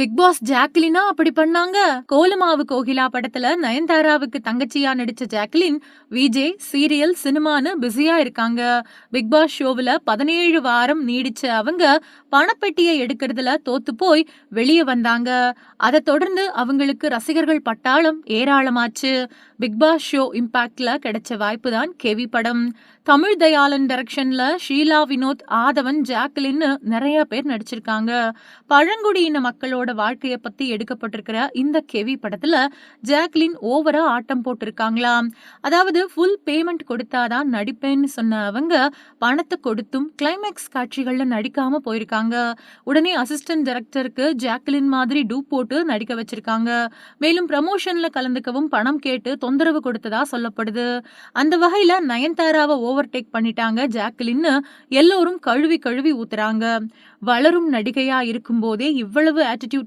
Big pass ஜாக்லினா அப்படி பண்ணாங்க. கோலமாவு கோகிலா படத்துல நயன்தாராவுக்கு தங்கச்சியா நடிச்ச ஜாக்லின் விஜய் சீரியல் சினிமான்னு பிஸியா இருக்காங்க. பிக் பாஸ் ஷோவில் பதினேழு வாரம் நீடிச்ச அவங்க பணப்பெட்டியை எடுக்கிறதுல தோத்து போய் வெளியே வந்தாங்க. அதை தொடர்ந்து அவங்களுக்கு ரசிகர்கள் பட்டாளம் ஏராளமாச்சு. பிக் பாஸ் ஷோ இம்பாக்ட்ல கிடைச்ச வாய்ப்பு தான் கேவி படம். தமிழ் தயாளன் டைரக்ஷன்ல ஷீலா வினோத் ஆதவன் ஜாக்லின்னு நிறைய பேர் நடிச்சிருக்காங்க. பழங்குடியின மக்களோட வாழ்க்கைய பத்தி எடுக்கப்பட்டிருக்கிற இந்த கெவி படத்துல ஜாக்லின் ஓவரா ஆட்டம் போட்டிருக்காங்களாம். அதாவது ஃபுல் பேமெண்ட் கொடுத்தாதான் நடிப்பேன்னு சொன்ன அவங்க பணத்தை கொடுத்தும் கிளைமேக்ஸ் காட்சிகள்ல நடிக்காம போயிருக்காங்க. உடனே அசிஸ்டன்ட் டைரக்டருக்கு ஜாக்லின் மாதிரி டூப் போட்டு நடிக்க வச்சிருக்காங்க. மேலும் ப்ரமோஷன்ல கலந்துக்கவும் பணம் கேட்டு தொந்தரவு கொடுத்ததா சொல்லப்படுது. அந்த வகையில நயன்தாராவை ஓவர்டேக் பண்ணிட்டாங்க ஜாக்லின்னு எல்லோரும் கழுவி கழுவி ஊத்துறாங்க. வளரும் நடிகையா இருக்கும்போதே இவ்வளவு ஆட்டிடியூட்